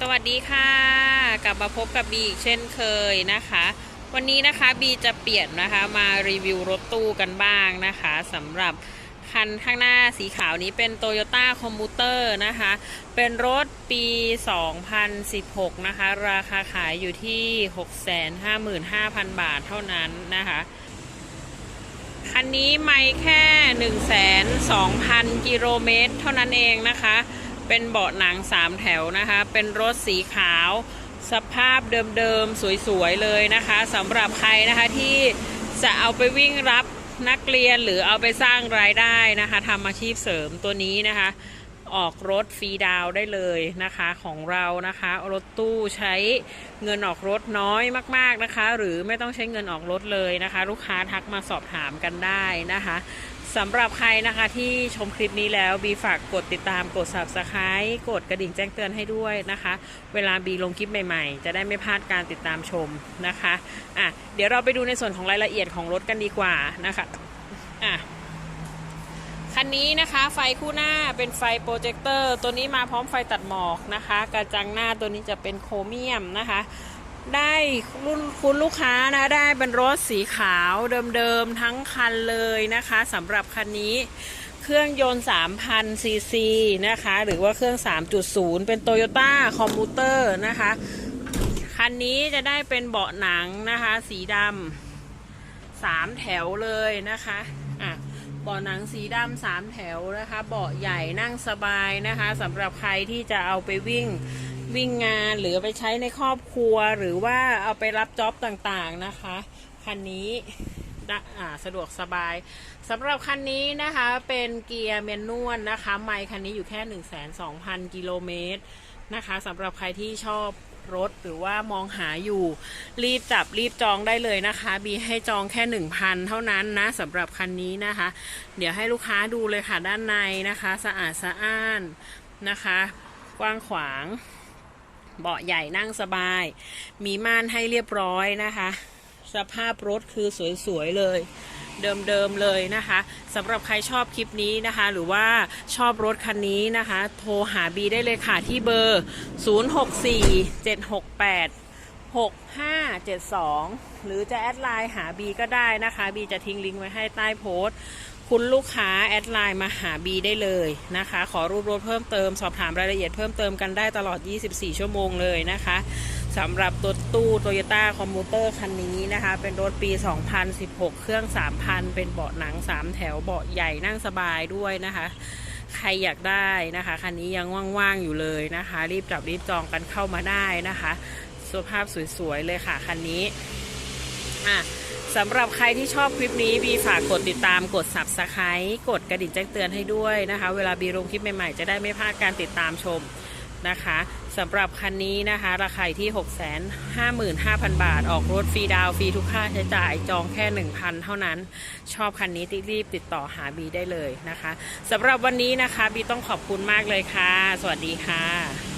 สวัสดีค่ะกลับมาพบกับบีอีกเช่นเคยนะคะ วันนี้นะคะบีจะเปลี่ยนนะคะมารีวิวรถตู้กันบ้างนะคะสำหรับคันข้างหน้าสีขาวนี้เป็น Toyota Commuter นะคะ เป็นรถปี 2016 นะคะ ราคาขายอยู่ที่ 655,000 บาทเท่านั้นนะคะ คันนี้ไม่แค่ 102,000 กิโลเมตรเท่านั้นเองนะคะ เป็นเบาะหนังสามแถวนะคะ เป็นรถสีขาว สภาพเดิมๆ สวยๆ เลยนะคะสำหรับใครนะคะที่จะเอาไปวิ่งรับนักเรียนหรือเอาไปสร้างรายได้นะคะทำอาชีพเสริมตัวนี้นะคะ ออกรถฟรีดาวได้เลยนะคะของเรานะคะ รถตู้ใช้เงินออกรถน้อยมาก ๆนะคะ หรือไม่ต้องใช้เงินออกรถเลยนะคะ ลูกค้าทักมาสอบถามกันได้นะคะสำหรับใครนะคะที่ชมคลิปนี้แล้วบีฝากกดติดตามกด subscribe กดกระดิ่งแจ้งเตือนให้ด้วยนะคะ เวลาบีลงคลิปใหม่ๆ จะได้ไม่พลาดการติดตามชมนะคะอะเดี๋ยวเราไปดูในส่วนของรายละเอียดของรถกันดีกว่านะคะอะ คันนี้นะคะไฟคู่หน้าเป็นไฟโปรเจคเตอร์ตัวนี้มาพร้อมไฟตัดหมอกนะคะ กระจังหน้าตัวนี้จะเป็นโครเมียมนะคะ ได้รุ่นคุณลูกค้านะได้เป็นรถสีขาวเดิมๆทั้งคันเลยนะคะสำหรับคันนี้เครื่องยนต์ 3,000 ซีซีนะคะ หรือว่าเครื่อง 3.0 เป็น Toyota Commuter นะคะ คันนี้จะได้เป็นเบาะหนังนะคะ สีดำสามแถวเลยนะคะ เบาะหนังสีดำสามแถวนะคะ เบาะใหญ่นั่งสบายนะคะสำหรับใครที่จะเอาไปวิ่งวิ่งงานหรือไปใช้ในครอบครัว หรือว่าเอาไปรับจ็อบต่างๆนะคะคันนี้สะดวกสบายสำหรับคันนี้นะคะเป็นเกียร์เมนนวลนะคะ ไมค์คันนี้อยู่แค่ 1 2 0 0 0 กิโลเมตรนะคะสำหรับใครที่ชอบ รถหรือว่ามองหาอยู่ รีบจับรีบจองได้เลยนะคะ บีให้จองแค่ 1,000 เท่านั้นนะสำหรับคันนี้นะคะ เดี๋ยวให้ลูกค้าดูเลยค่ะด้านในนะคะ สะอาดสะอ้านนะคะ กว้างขวาง เบาะใหญ่นั่งสบาย มีม่านให้เรียบร้อยนะคะ สภาพรถคือสวยๆเลย เดิมๆเลยนะคะสำหรับใครชอบคลิปนี้นะคะ หรือว่าชอบรถคันนี้นะคะ โทรหาบีได้เลยค่ะที่เบอร์ 0647686572 หรือจะแอดไลน์หาบีก็ได้นะคะบีจะทิ้งลิงก์ไว้ให้ใต้โพสต์คุณลูกค้าแอดไลน์มาหาบีได้เลยนะคะ ขอรูปรถเพิ่มเติม สอบถามรายละเอียดเพิ่มเติมกันได้ตลอด 24 ชั่วโมงเลยนะคะ สำหรับตัวตู้โตโยต้าคอมมูเตอร์คันนี้นะคะ เป็นรถปี 2016 เครื่อง 3,000 เป็นเบาะหนัง 3 แถวเบาะใหญ่นั่งสบายด้วยนะคะ ใครอยากได้นะคะ คันนี้ยังว่างๆอยู่เลยนะคะ รีบจับรีบจองกันเข้ามาได้นะคะสภาพสวยๆเลยค่ะ คันนี้อะสำหรับใครที่ชอบคลิปนี้บีฝากกดติดตามกด subscribe กดกระดิ่งแจ้งเตือนให้ด้วยนะคะ เวลาบีลงคลิปใหม่ๆ จะได้ไม่พลาดการติดตามชมนะคะ สำหรับคันนี้นะคะ ราคาที่ 655,000 บาท ออกรถฟรีดาวฟรีทุกค่าใช้จ่ายจองแค่ 1,000 เท่านั้น ชอบคันนี้รีบติดต่อหาบีได้เลยนะคะสำหรับวันนี้นะคะบีต้องขอบคุณมากเลยค่ะ สวัสดีค่ะ